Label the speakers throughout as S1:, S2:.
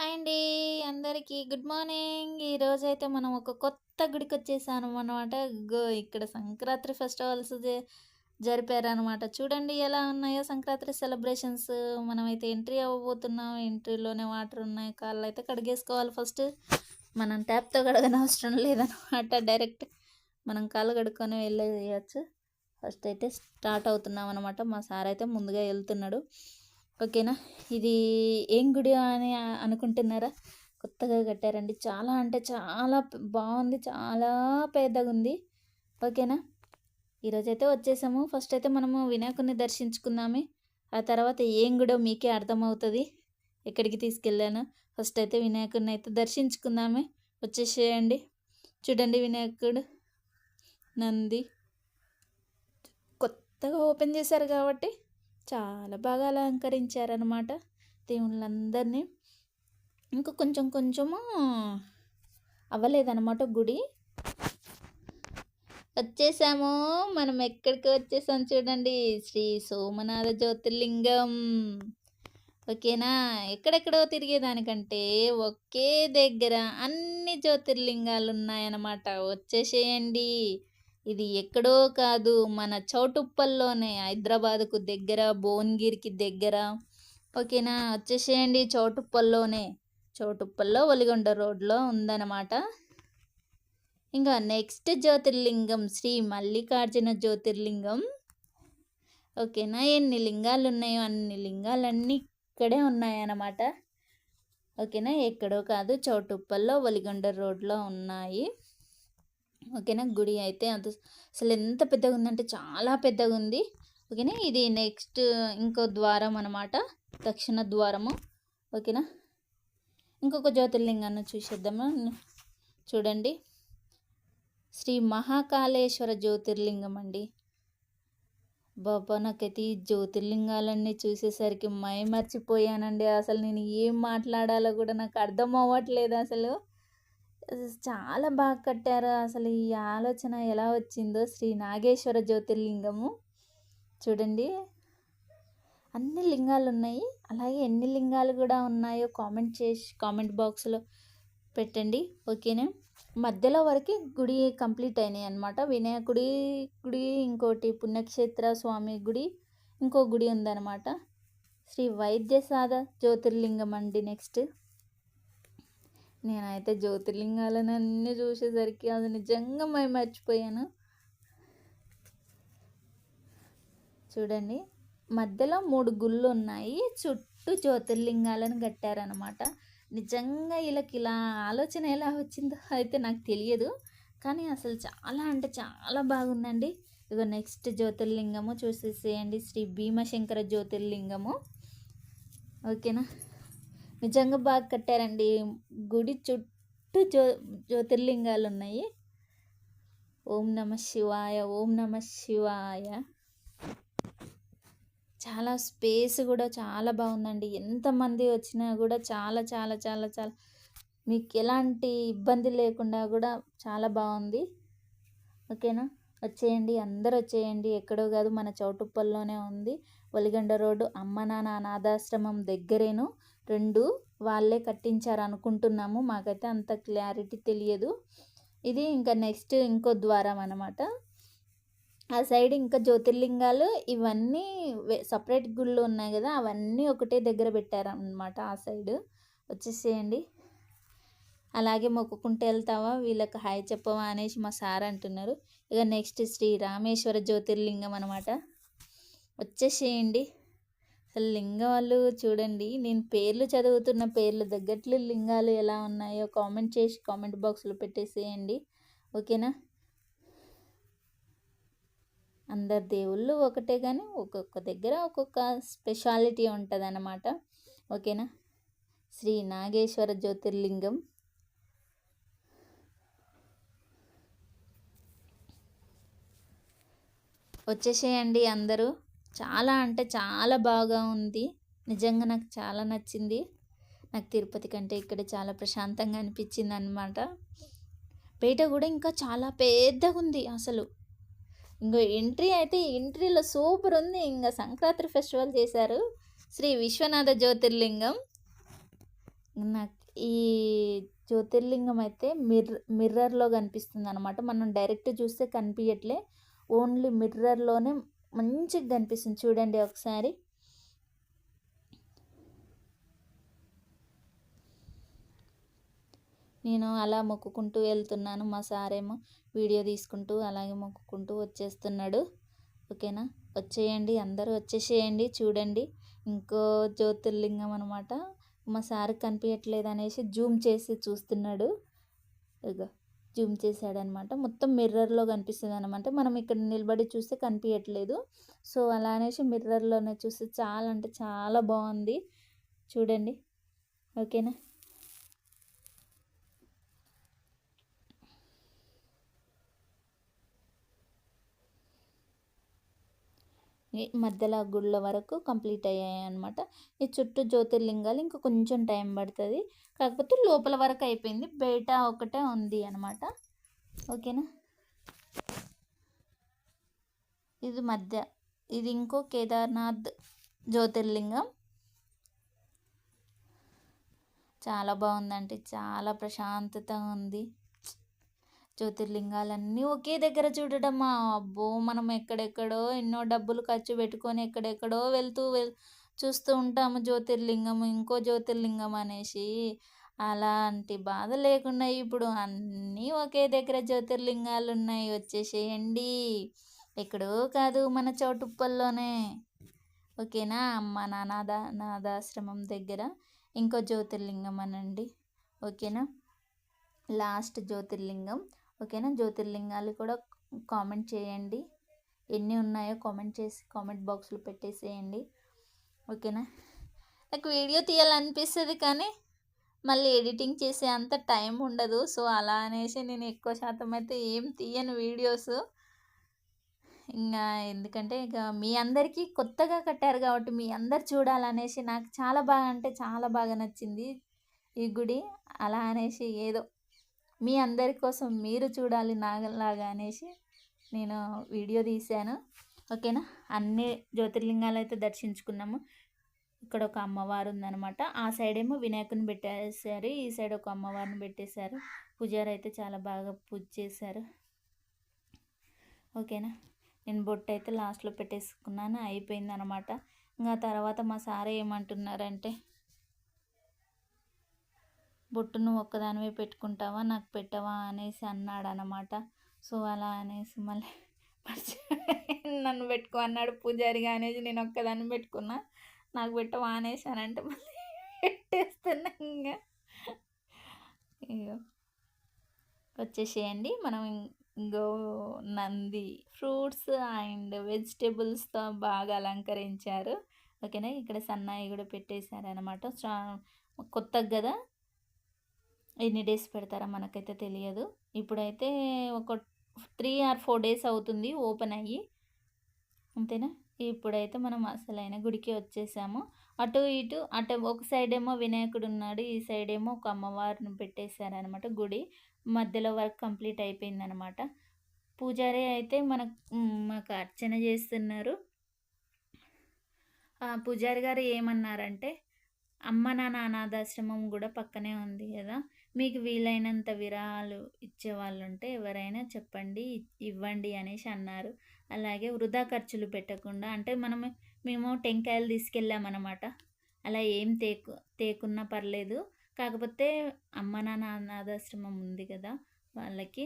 S1: Hi అండి అందరికీ good morning. ఈరోజైతే మనం ఒక కొత్త గుడికి వచ్చేసాను అనమాట గో ఇక్కడ సంక్రాంతి ఫెస్టివల్స్ జరిపారనమాట చూడండి ఎలా ఉన్నాయో సంక్రాంతి సెలబ్రేషన్స్. మనమైతే ఎంట్రీ అవ్వబోతున్నాం. ఎంట్రీలోనే వాటర్ ఉన్నాయి. కాళ్ళు అయితే కడిగేసుకోవాలి ఫస్ట్. మనం ట్యాప్తో కడగని అవసరం లేదనమాట డైరెక్ట్ మనం కాళ్ళు కడుక్కొని వెళ్ళేయచ్చు. ఫస్ట్ అయితే స్టార్ట్ అవుతున్నాం అనమాట మా సార్ అయితే ముందుగా వెళ్తున్నాడు. ఓకేనా? ఇది ఏం గుడి అని అనుకుంటున్నారా? కొత్తగా కట్టారండి. చాలా అంటే చాలా బాగుంది. చాలా పెద్దగా ఉంది ఓకేనా ఈరోజైతే వచ్చేసాము. ఫస్ట్ అయితే మనము వినాయకుడిని దర్శించుకుందామే. ఆ తర్వాత ఏం గుడో మీకే అర్థమవుతుంది. ఎక్కడికి తీసుకెళ్ళాను. ఫస్ట్ అయితే వినాయకుడిని అయితే దర్శించుకుందామే. వచ్చేసేయండి. చూడండి వినాయకుడు. నంది. కొత్తగా ఓపెన్ చేశారు కాబట్టి చాలా బాగా అలంకరించారనమాట దేవుళ్ళందరినీ. ఇంకా కొంచెం కొంచెము అవ్వలేదన్నమాట గుడి. వచ్చేసాము. మనం ఎక్కడికి వచ్చేసాం చూడండి. శ్రీ సోమనాథ జ్యోతిర్లింగం. ఓకేనా? ఎక్కడెక్కడో తిరిగేదానికంటే ఒకే దగ్గర అన్ని జ్యోతిర్లింగాలు ఉన్నాయన్నమాట వచ్చేసేయండి. ఇది ఎక్కడో కాదు మన చౌటుప్పల్లోనే హైదరాబాద్కు దగ్గర భువనగిరికి దగ్గర. ఓకేనా? వచ్చేసేయండి చౌటుప్పల్లోనే. చౌటుప్పల్లో ఒలిగొండ రోడ్లో ఉందన్నమాట. ఇంకా నెక్స్ట్ జ్యోతిర్లింగం శ్రీ మల్లికార్జున జ్యోతిర్లింగం. ఓకేనా? ఎన్ని లింగాలు ఉన్నాయో అన్ని లింగాలన్నీ ఇక్కడే ఉన్నాయన్నమాట. ఓకేనా? ఎక్కడో కాదు చౌటుప్పల్లో ఒలిగొండ రోడ్లో ఉన్నాయి. ఓకేనా? గుడి అయితే అంత అసలు ఎంత పెద్దగా ఉందంటే చాలా పెద్దగా ఉంది ఓకేనా? ఇది నెక్స్ట్ ఇంకో ద్వారం అనమాట దక్షిణ ద్వారము. ఓకేనా? ఇంకొక జ్యోతిర్లింగాన్ని చూసేద్దాము. చూడండి. శ్రీ మహాకాళేశ్వర జ్యోతిర్లింగం అండి. బాబా నాకైతే ఈ జ్యోతిర్లింగాలన్నీ చూసేసరికి మై మర్చిపోయానండి అసలు నేను ఏం మాట్లాడాలో కూడా నాకు అర్థం అవ్వట్లేదు అసలు. చాలా బాగా కట్టారు. అసలు ఈ ఆలోచన ఎలా వచ్చిందో శ్రీ నాగేశ్వర జ్యోతిర్లింగము. చూడండి. అన్ని లింగాలు ఉన్నాయి అలాగే ఎన్ని లింగాలు కూడా ఉన్నాయో కామెంట్ చేసి కామెంట్ బాక్స్లో పెట్టండి. ఓకేనా? మధ్యలో వరకు గుడి కంప్లీట్ అయినాయి అనమాట వినాయకుడి గుడి ఇంకోటి పుణ్యక్షేత్ర స్వామి గుడి ఇంకో గుడి ఉందన్నమాట. శ్రీ వైద్యసాద జ్యోతిర్లింగం అండి నెక్స్ట్. నేనైతే జ్యోతిర్లింగాలను అన్నీ చూసేసరికి అది నిజంగా మేము మర్చిపోయాను. చూడండి మధ్యలో మూడు గుళ్ళు ఉన్నాయి చుట్టూ జ్యోతిర్లింగాలను కట్టారనమాట నిజంగా వీళ్ళకి ఇలా ఆలోచన ఎలా వచ్చిందో అయితే నాకు తెలియదు. కానీ అసలు చాలా అంటే చాలా బాగుందండి. ఇక నెక్స్ట్ జ్యోతిర్లింగము చూసేసేయండి. శ్రీ భీమశంకర జ్యోతిర్లింగము. ఓకేనా? నిజంగా బాగా కట్టారండి. గుడి చుట్టూ జ్యో జ్యోతిర్లింగాలు ఉన్నాయి ఓం నమ శివాయ ఓం నమ శివాయ. చాలా స్పేస్ కూడా చాలా బాగుందండి. ఎంతమంది వచ్చినా కూడా చాలా చాలా చాలా చాలా మీకు ఎలాంటి ఇబ్బంది లేకుండా కూడా చాలా బాగుంది. ఓకేనా? వచ్చేయండి. అందరు వచ్చేయండి. ఎక్కడో కాదు మన చౌటుప్పల్లోనే ఉంది. ఒలిగండ రోడ్డు అమ్మ నాన్న అనాథాశ్రమం దగ్గరేను. రెండు వాళ్ళే కట్టించారు అనుకుంటున్నాము మాకైతే అంత క్లారిటీ తెలియదు. ఇది ఇంకా నెక్స్ట్ ఇంకో ద్వారం అనమాట ఆ సైడ్ ఇంకా జ్యోతిర్లింగాలు ఇవన్నీ సపరేట్ గుళ్ళు ఉన్నాయి కదా అవన్నీ ఒకటే దగ్గర పెట్టారనమాట ఆ సైడ్. వచ్చేసేయండి. అలాగే మొక్కుకుంటే వెళ్తావా? వీళ్ళకి హాయ్ చెప్పవా అనేసి మా సార్ అంటున్నారు. ఇక నెక్స్ట్ శ్రీ రామేశ్వర జ్యోతిర్లింగం అనమాట వచ్చేసేయండి. అసలు లింగాలు చూడండి. నేను పేర్లు చదువుతున్న పేర్లు తగ్గట్లు లింగాలు ఎలా ఉన్నాయో కామెంట్ చేసి కామెంట్ బాక్స్లో పెట్టేసేయండి. ఓకేనా? అందరు దేవుళ్ళు ఒకటే కానీ ఒక్కొక్క దగ్గర ఒక్కొక్క స్పెషాలిటీ ఉంటుంది అన్నమాట ఓకేనా? శ్రీ నాగేశ్వర జ్యోతిర్లింగం. వచ్చేసేయండి అందరూ. చాలా అంటే చాలా బాగా ఉంది. నిజంగా నాకు చాలా నచ్చింది. నాకు తిరుపతి కంటే ఇక్కడ చాలా ప్రశాంతంగా అనిపించింది అనమాట బయట కూడా ఇంకా చాలా పెద్దగా ఉంది అసలు. ఇంకో ఎంట్రీ అయితే ఎంట్రీలో సూపర్ ఉంది. ఇంకా సంక్రాంతి ఫెస్టివల్ చేశారు శ్రీ విశ్వనాథ జ్యోతిర్లింగం. నాకు ఈ జ్యోతిర్లింగం అయితే మిర్ర మిర్రర్‌లో కనిపిస్తుంది అనమాట మనం డైరెక్ట్ చూస్తే కనిపియట్లే. ఓన్లీ మిర్రర్‌లోనే మంచిగా కనిపిస్తుంది చూడండి ఒకసారి. నేను అలా మొక్కుకుంటూ వెళ్తున్నాను. మా సారేమో వీడియో తీసుకుంటూ అలాగే మొక్కుకుంటూ వచ్చేస్తున్నాడు. ఓకేనా? వచ్చేయండి అందరూ వచ్చేసేయండి చూడండి. ఇంకో జ్యోతిర్లింగం అనమాట. మా సార్ కనిపియట్లేదు అనేసి జూమ్ చేసి చూస్తున్నాడు. ఇగో జూమ్ చేశాడనమాట. మొత్తం మిర్రర్‌లో కనిపిస్తుంది అనమాట మనం ఇక్కడ నిలబడి చూస్తే కనిపియట్లేదు. సో, అలా అనేసి మిర్రర్‌లోనే చూస్తే చాలా అంటే చాలా బాగుంది చూడండి. ఓకేనా? మధ్యలో గుళ్ళ వరకు కంప్లీట్ అయ్యాయి అనమాట ఈ చుట్టూ జ్యోతిర్లింగాలు ఇంకా కొంచెం టైం పడుతుంది కాకపోతే లోపల వరకు అయిపోయింది. బయట ఒకటే ఉంది అనమాట. ఓకేనా? ఇది మధ్య. ఇది ఇంకో కేదార్‌నాథ్ జ్యోతిర్లింగం. చాలా బాగుందండి చాలా ప్రశాంతతగా ఉంది. జ్యోతిర్లింగాలన్నీ ఒకే దగ్గర చూడటమా అబ్బో! మనం ఎక్కడెక్కడో ఎన్నో డబ్బులు ఖర్చు పెట్టుకొని ఎక్కడెక్కడో వెళ్తూ వెల్ చూస్తూ ఉంటాము జ్యోతిర్లింగం, ఇంకో జ్యోతిర్లింగం అనేసి. అలాంటి బాధ లేకుండా ఇప్పుడు అన్నీ ఒకే దగ్గర జ్యోతిర్లింగాలు ఉన్నాయి వచ్చేసేయండి. ఎక్కడో కాదు మన చౌటుప్పల్లోనే. ఓకేనా? అమ్మ నానాద నాథాశ్రమం దగ్గర ఇంకో జ్యోతిర్లింగం అనండి. ఓకేనా? లాస్ట్ జ్యోతిర్లింగం. ఓకేనా? జ్యోతిర్లింగాలు కూడా కామెంట్ చేయండి. ఎన్ని ఉన్నాయో కామెంట్ చేసి కామెంట్ బాక్స్‌లో పెట్టేసేయండి. ఓకేనా? నాకు వీడియో తీయాలనిపిస్తుంది కానీ, మళ్ళీ ఎడిటింగ్ చేసే అంత టైం ఉండదు. సో, అలా అనేసి నేను ఎక్కువ శాతం అయితే ఏం తీయను వీడియోస్. ఇంకా ఎందుకంటే ఇక మీ అందరికీ కొత్తగా కట్టారు కాబట్టి మీ అందరు చూడాలనేసి నాకు చాలా బాగా అంటే చాలా బాగా నచ్చింది ఈ గుడి. అలా అనేసి ఏదో మీ అందరి కోసం మీరు చూడాలి నాగలాగా అనేసి నేను వీడియో తీశాను. ఓకేనా? అన్ని జ్యోతిర్లింగాలు అయితే దర్శించుకున్నాము. ఇక్కడ ఒక అమ్మవారు ఉందనమాట. ఆ సైడ్ ఏమో వినాయకుని పెట్టేశారు. ఈ సైడ్ ఒక అమ్మవారిని పెట్టేశారు. పూజారి అయితే చాలా బాగా పూజ చేశారు. ఓకేనా? నేను బొట్టు అయితే లాస్ట్‌లో పెట్టేసుకున్నాను. అయిపోయిందనమాట. ఇంకా తర్వాత మా సార్ ఏమంటున్నారంటే బొట్టు నువ్వు ఒక్కదానివే పెట్టుకుంటావా? నాకు పెట్టవా? అనేసి అన్నాడు అనమాట సో, అలా అనేసి మళ్ళీ నన్ను పెట్టుకో అన్నాడు పూజారిగా అనేసి నేను ఒక్కదాన్ని పెట్టుకున్నా. నాకు పెట్టవా? అనేసానంటే మళ్ళీ పెట్టేస్తున్నా ఇంకా ఇగో వచ్చేసేయండి. మనం ఇంకో నంది ఫ్రూట్స్ అండ్ వెజిటేబుల్స్తో బాగా అలంకరించారు. ఓకేనా? ఇక్కడ సన్నాయి కూడా పెట్టేశారనమాట. స్టా కొత్తగా కదా ఎన్ని డేస్ పెడతారో మనకైతే తెలియదు. ఇప్పుడైతే ఒక త్రీ ఆర్ ఫోర్ డేస్ అవుతుంది ఓపెన్ అయ్యి. అంతేనా? ఇప్పుడైతే మనం అసలైన గుడికి వచ్చేసాము. అటు ఇటు అటు ఒక సైడ్ ఏమో వినాయకుడు ఉన్నాడు. ఈ సైడ్ ఏమో ఒక అమ్మవారిని పెట్టేశారనమాట గుడి. మధ్యలో వర్క్ కంప్లీట్ అయిపోయిందనమాట. పూజారి అయితే మనకు మాకు అర్చన చేస్తున్నారు. పూజారి గారు ఏమన్నారంటే, అమ్మ నాన్న అనాథాశ్రమం కూడా పక్కనే ఉంది కదా మీకు వీలైనంత విరాళాలు ఇచ్చేవాళ్ళుంటే ఎవరైనా చెప్పండి. ఇవ్వండి అనేసి అన్నారు. అలాగే వృధా ఖర్చులు పెట్టకుండా అంటే మనం మేము టెంకాయలు తీసుకెళ్ళామనమాట. అలా ఏం తేకు తేకున్నా పర్లేదు. కాకపోతే అమ్మ నాన్న అనాథాశ్రమం ఉంది కదా వాళ్ళకి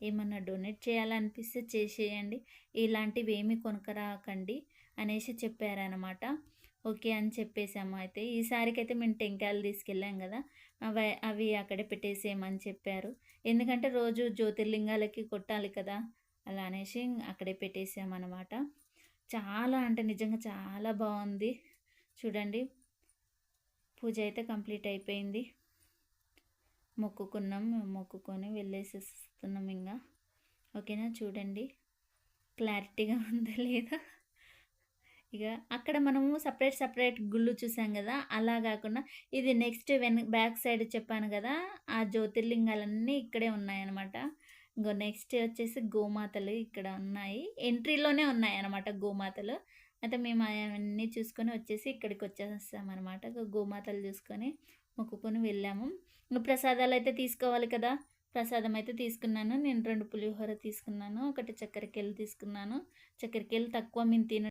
S1: ఏమన్నా డొనేట్ చేయాలనిపిస్తే చేసేయండి. ఇలాంటివి ఏమి కొనకరాకండి అనేసి చెప్పారనమాట. ఓకే అని చెప్పేసాము అయితే. ఈసారికైతే మేము టెంకాయలు తీసుకెళ్ళాం కదా అవి అవి అక్కడే పెట్టేసేయమని చెప్పారు. ఎందుకంటే రోజు జ్యోతిర్లింగాలకి కొట్టాలి కదా! అలా అనేసి అక్కడే పెట్టేసామన్నమాట చాలా అంటే నిజంగా చాలా బాగుంది చూడండి. పూజ అయితే కంప్లీట్ అయిపోయింది. మొక్కుకున్నాం. మొక్కుకొని వెళ్ళేసేస్తున్నాం ఇంకా ఓకేనా? చూడండి. క్లారిటీగా ఉందా లేదా? ఇక అక్కడ మనము సపరేట్ సపరేట్ గుళ్ళు చూసాం కదా అలా కాకుండా ఇది నెక్స్ట్ వెన్ బ్యాక్ సైడ్ చెప్పాను కదా ఆ జ్యోతిర్లింగాలన్నీ ఇక్కడే ఉన్నాయన్నమాట. ఇంకో నెక్స్ట్ వచ్చేసి గోమాతలు ఇక్కడ ఉన్నాయి. ఎంట్రీలోనే ఉన్నాయన్నమాట గోమాతలు. అయితే మేము అవన్నీ చూసుకొని వచ్చేసి ఇక్కడికి వచ్చేసామనమాట. గోమాతలు చూసుకొని మొక్కుకొని వెళ్ళాము ఇంకా ప్రసాదాలు అయితే తీసుకోవాలి కదా ప్రసాదం అయితే తీసుకున్నాను నేను రెండు పులిహోర తీసుకున్నాను ఒకటి చక్కెరకేళ్ళు తీసుకున్నాను చక్కెరకేళ్ళు తక్కువ మేము తిన